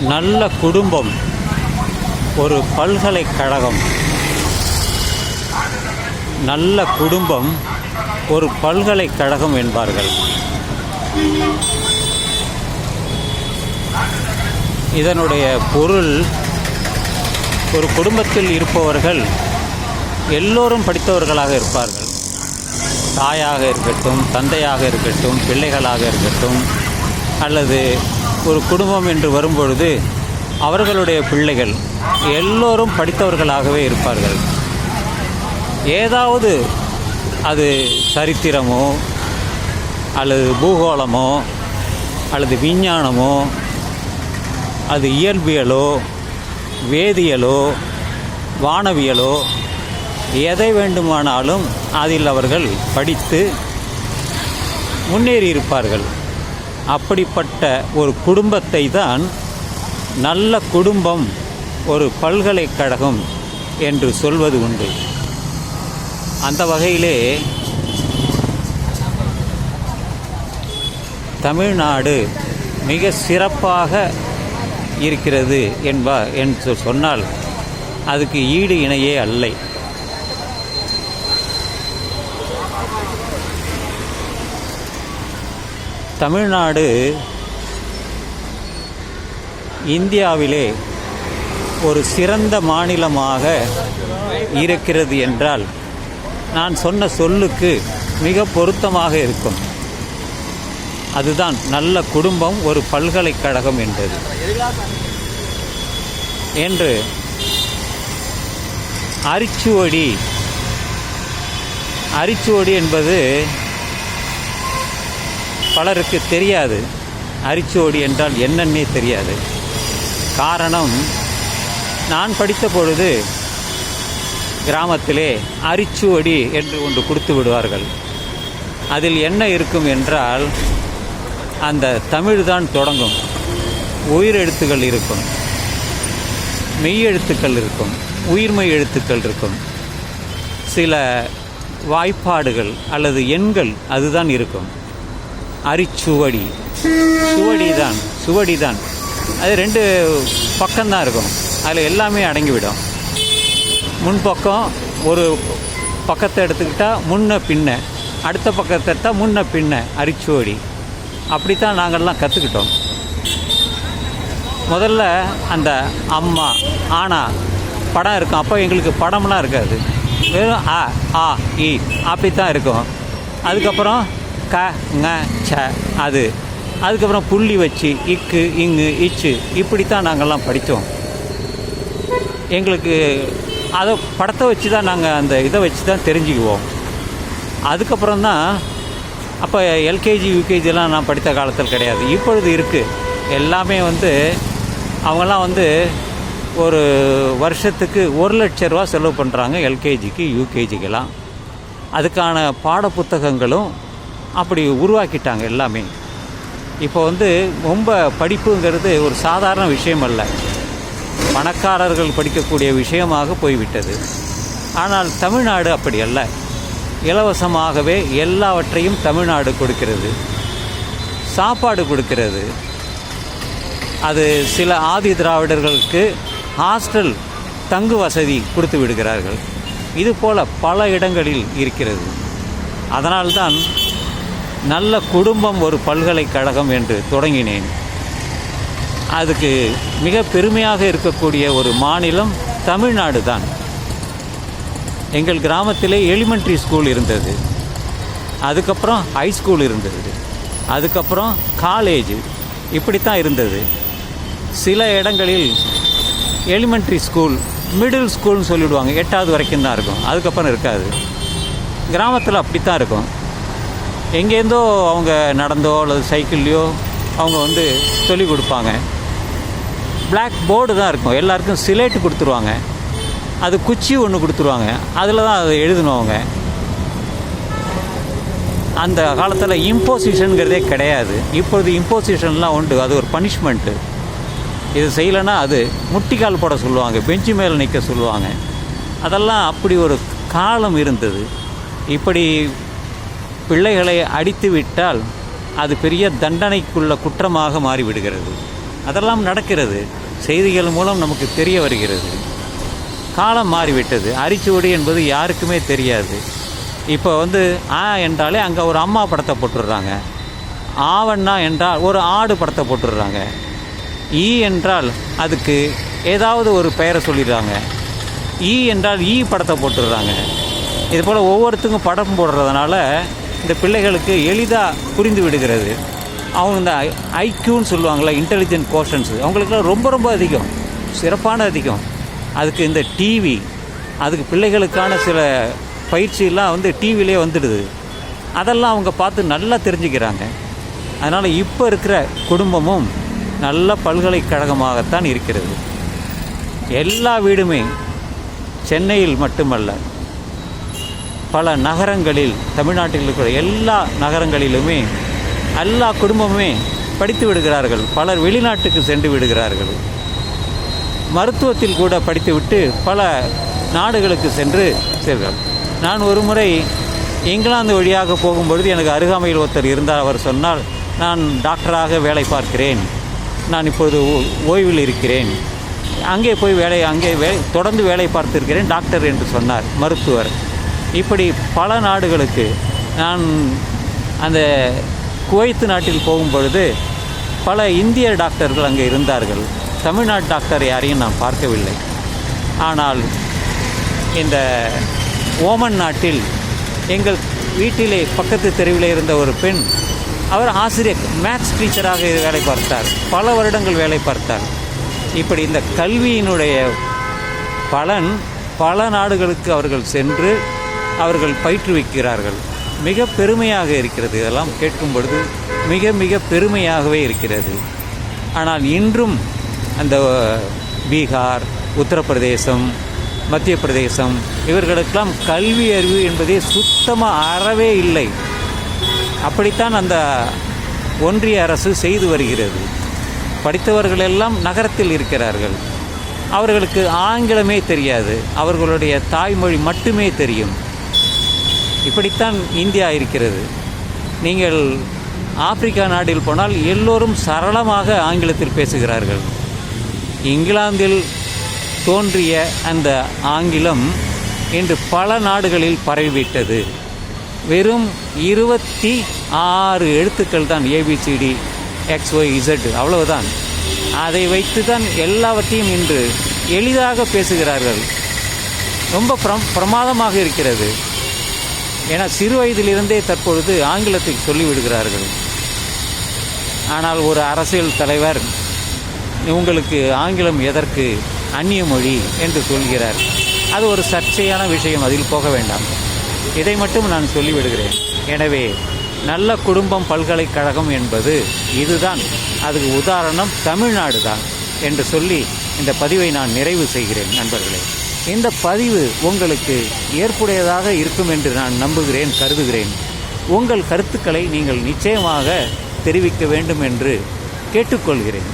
நல்ல குடும்பம் ஒரு பல்கலைக்கழகம். நல்ல குடும்பம் ஒரு பல்கலைக்கழகம் என்பார்கள். இதனுடைய பொருள் ஒரு குடும்பத்தில் இருப்பவர்கள் எல்லோரும் படித்தவர்களாக இருப்பார்கள். தாயாக இருக்கட்டும் தந்தையாக இருக்கட்டும் பிள்ளைகளாக இருக்கட்டும் அல்லது ஒரு குடும்பம் என்று வரும்பொழுது அவர்களுடைய பிள்ளைகள் எல்லோரும் படித்தவர்களாகவே இருப்பார்கள். ஏதாவது அது சரித்திரமோ அல்லது பூகோளமோ அல்லது விஞ்ஞானமோ அது இயல்பியலோ வேதியியலோ வானவியலோ எதை வேண்டுமானாலும் அதில் அவர்கள் படித்து முன்னேறி இருப்பார்கள் அப்படிப்பட்ட ஒரு குடும்பத்தை தான் நல்ல குடும்பம் ஒரு பல்கலைக்கழகம் என்று சொல்வது உண்டு. அந்த வகையிலே தமிழ்நாடு மிக சிறப்பாக இருக்கிறது என்பா என்று சொன்னால் அதுக்கு ஈடு இணையே அல்லை. தமிழ்நாடு இந்தியாவிலே ஒரு சிறந்த மாநிலமாக இருக்கிறது என்றால் நான் சொன்ன சொல்லுக்கு மிக பொருத்தமாக இருக்கும். அதுதான் நல்ல குடும்பம் ஒரு பல்கலைக்கழகம் என்றது. என்று அரிச்சுவடி அரிச்சுவடி என்பது பலருக்கு தெரியாது. அரிச்சோடி என்றால் என்னன்னே தெரியாது. காரணம் நான் படித்த பொழுது கிராமத்திலே அரிச்சுவடி என்று ஒன்று கொடுத்து விடுவார்கள். அதில் என்ன இருக்கும் என்றால் அந்த தமிழ் தான் தொடங்கும். உயிரெழுத்துக்கள் இருக்கும். மெய்யெழுத்துக்கள் இருக்கும். உயிர்மெய் எழுத்துக்கள் இருக்கும். சில வாய்ப்பாடுகள் அல்லது எண்கள் அதுதான் இருக்கும். அரிச்சுவடி. சுவடி தான் சுவடி தான் அது ரெண்டு பக்கம்தான் இருக்கும். அதில் எல்லாமே அடங்கிவிடும். முன்பக்கம் ஒரு பக்கத்தை எடுத்துக்கிட்டால் முன்ன பின்ன அடுத்த பக்கத்தை எடுத்தால் முன்ன பின்ன அரிச்சுவடி. அப்படித்தான் நாங்கள்லாம் கற்றுக்கிட்டோம் முதல்ல அந்த அம்மா ஆனா படம் இருக்கும். அப்போ எங்களுக்கு படம்லாம் இருக்காது. வெறும் ஆ ஆ இ அப்படி தான் இருக்கும். அதுக்கப்புறம் க ங ச அது. அதுக்கப்புறம் புள்ளி வச்சு இக்கு இங்கு இச்சு. இப்படித்தான் நாங்கள்லாம் படித்தோம். எங்களுக்கு அதை படத்தை வச்சு தான் நாங்கள் அந்த இதை வச்சு தான் தெரிஞ்சுக்குவோம். அதுக்கப்புறம் தான் அப்போ எல்கேஜி யூகேஜிலாம் நான் படித்த காலத்தில் கிடையாது. இப்பொழுது இருக்குது எல்லாமே வந்து அவங்கெல்லாம் வந்து ஒரு வருஷத்துக்கு ஒரு லட்ச ரூபா செலவு பண்ணுறாங்க எல்கேஜிக்கு யூகேஜிக்கெல்லாம். அதுக்கான பாட புத்தகங்களும் அப்படி உருவாக்கிட்டாங்க எல்லாமே. இப்போ வந்து ரொம்ப படிப்புங்கிறது ஒரு சாதாரண விஷயம் அல்ல. பணக்காரர்கள் படிக்கக்கூடிய விஷயமாக போய்விட்டது. ஆனால் தமிழ்நாடு அப்படி அல்ல. இலவசமாகவே எல்லாவற்றையும் தமிழ்நாடு கொடுக்கிறது. சாப்பாடு கொடுக்கிறது. அது சில ஆதி திராவிடர்களுக்கு ஹாஸ்டல் தங்கு வசதி கொடுத்து விடுகிறார்கள். இது போல பல இடங்களில் இருக்கிறது. அதனால்தான் நல்ல குடும்பம் ஒரு பல்கலைக்கழகம் என்று தொடங்கினேன். அதுக்கு மிக பெருமையாக இருக்கக்கூடிய ஒரு மாநிலம் தமிழ்நாடு தான். எங்கள் கிராமத்திலே எலிமெண்ட்ரி ஸ்கூல் இருந்தது. அதுக்கப்புறம் ஹை ஸ்கூல் இருந்தது. அதுக்கப்புறம் காலேஜ் இப்படித்தான் இருந்தது. சில இடங்களில் எலிமெண்ட்ரி ஸ்கூல் மிடில் ஸ்கூல்னு சொல்லிவிடுவாங்க எட்டாவது வரைக்கும் தான் இருக்கும். அதுக்கப்புறம் இருக்காது. கிராமத்தில் அப்படித்தான் இருக்கும். எங்கேருந்தோ அவங்க நடந்தோ அல்லது சைக்கிள்லையோ அவங்க வந்து சொல்லிக் கொடுப்பாங்க. பிளாக் போர்டு தான் இருக்கும். எல்லாருக்கும் சிலேட்டு கொடுத்துருவாங்க. அது குச்சி ஒன்று கொடுத்துருவாங்க. அதில் தான் அதை எழுதணும் அவங்க. அந்த காலத்தில் இம்போசிஷனுங்கிறதே கிடையாது. இப்பொழுது இம்போசிஷன்லாம் உண்டு. அது ஒரு பனிஷ்மெண்ட்டு இது செய்யலைன்னா அது முட்டிக்கால் போட சொல்லுவாங்க. பெஞ்சு மேலே நிற்க சொல்லுவாங்க. அதெல்லாம் அப்படி ஒரு காலம் இருந்தது. இப்படி பிள்ளைகளை அடித்து விட்டால் அது பெரிய தண்டனைக்குள்ள குற்றமாக மாறிவிடுகிறது. அதெல்லாம் நடக்கிறது. செய்திகள் மூலம் நமக்கு தெரிய வருகிறது. காலம் மாறிவிட்டது. அரிச்சுவடி என்பது யாருக்குமே தெரியாது. இப்போ வந்து ஆ என்றாலே அங்கே ஒரு அம்மா படத்தை போட்டுடுறாங்க. ஆவண்ணா என்றால் ஒரு ஆடு படத்தை போட்டுடுறாங்க. ஈ என்றால் அதுக்கு ஏதாவது ஒரு பெயரை சொல்லிடுறாங்க. ஈ என்றால் ஈ படத்தை போட்டுடுறாங்க. இது போல் ஒவ்வொருத்துக்கும் படம் போடுறதுனால இந்த பிள்ளைகளுக்கு எளிதாக புரிந்து விடுகிறது. அவங்க இந்த ஐக்யூன்னு சொல்லுவாங்களா இன்டெலிஜென்ட் கோஷன்ஸ் அவங்களுக்குலாம் ரொம்ப ரொம்ப அதிகம். சிறப்பான அதிகம். அதுக்கு இந்த டிவி அதுக்கு பிள்ளைகளுக்கான சில பயிற்சியெல்லாம் வந்து டிவிலே வந்துடுது. அதெல்லாம் அவங்க பார்த்து நல்லா தெரிஞ்சுக்கிறாங்க. அதனால் இப்போ இருக்கிற குடும்பமும் நல்ல பல்கலைக்கழகமாகத்தான் இருக்கிறது. எல்லா வீடுமே சென்னையில் மட்டுமல்ல பல நகரங்களில் தமிழ்நாட்டில் இருக்கிற எல்லா நகரங்களிலுமே எல்லா குடும்பமுமே படித்து விடுகிறார்கள். பலர் வெளிநாட்டுக்கு சென்று விடுகிறார்கள். மருத்துவத்தில் கூட படித்துவிட்டு பல நாடுகளுக்கு சென்று செல்கிறார் நான் ஒரு முறை இங்கிலாந்து வழியாக போகும்பொழுது எனக்கு அருகாமையில் ஒருத்தர் இருந்தார். அவர் சொன்னால் நான் டாக்டராக வேலை பார்க்கிறேன். நான் இப்போது ஓ- ஓய்வில் இருக்கிறேன். அங்கே போய் வேலை அங்கே வே தொடர்ந்து வேலை பார்த்திருக்கிறேன். டாக்டர் என்று சொன்னார் மருத்துவர். இப்படி பல நாடுகளுக்கு நான் அந்த குவைத்து நாட்டில் போகும்பொழுது பல இந்திய டாக்டர்கள் அங்கே இருந்தார்கள். தமிழ்நாட்டு டாக்டர் யாரையும் நான் பார்க்கவில்லை. ஆனால் இந்த ஓமன் நாட்டில் எங்கள் வீட்டிலே பக்கத்து தெருவில் இருந்த ஒரு பெண் அவர் ஆசிரியர் மேத்ஸ் டீச்சராக வேலை பார்த்தார். பல வருடங்கள் வேலை பார்த்தார். இப்படி இந்த கல்வியினுடைய பலன் பல நாடுகளுக்கு அவர்கள் சென்று அவர்கள் பயிற்றுவிக்கிறார்கள். மிக பெருமையாக இருக்கிறது. இதெல்லாம் கேட்கும் பொழுது மிக மிக பெருமையாகவே இருக்கிறது. ஆனால் இன்றும் அந்த பீகார் உத்தரப்பிரதேசம் மத்திய பிரதேசம் இவர்களுக்கெல்லாம் கல்வி அறிவு என்பதே சுத்தமாக அறவே இல்லை. அப்படித்தான் அந்த ஒன்றிய அரசு செய்து வருகிறது. படித்தவர்கள் எல்லாம் நகரத்தில் இருக்கிறார்கள். அவர்களுக்கு ஆங்கிலமே தெரியாது. அவர்களுடைய தாய்மொழி மட்டுமே தெரியும். இப்படித்தான் இந்தியா இருக்கிறது. நீங்கள் ஆப்பிரிக்கா நாட்டில் போனால் எல்லோரும் சரளமாக ஆங்கிலத்தில் பேசுகிறார்கள். இங்கிலாந்தில் தோன்றிய அந்த ஆங்கிலம் இன்று பல நாடுகளில் பரவிவிட்டது. வெறும் இருபத்தி ஆறு எழுத்துக்கள் தான் ஏபிசிடி எக்ஸ் ஒய் இசட் அவ்வளவுதான். அதை வைத்து தான் எல்லாவற்றையும் இன்று எளிதாக பேசுகிறார்கள். ரொம்ப பிரம் பிரமாதமாக இருக்கிறது. ஏன்னா சிறு வயதிலிருந்தே தற்பொழுது ஆங்கிலத்தை சொல்லிவிடுகிறார்கள். ஆனால் ஒரு அரசியல் தலைவர் உங்களுக்கு ஆங்கிலம் எதற்கு அந்நிய மொழி என்று சொல்கிறார். அது ஒரு சர்ச்சையான விஷயம் அதில் போக வேண்டாம். இதை மட்டும் நான் சொல்லிவிடுகிறேன். எனவே நல்ல குடும்பம் பல்கலைக்கழகம் என்பது இதுதான். அதுக்கு உதாரணம் தமிழ்நாடு தான் என்று சொல்லி இந்த பதிவை நான் நிறைவு செய்கிறேன் நண்பர்களே. இந்த பதிவு உங்களுக்கு ஏற்புடையதாக இருக்கும் என்று நான் நம்புகிறேன் கருதுகிறேன். உங்கள் கருத்துக்களை நீங்கள் நிச்சயமாக தெரிவிக்க வேண்டும் என்று கேட்டுக்கொள்கிறேன்.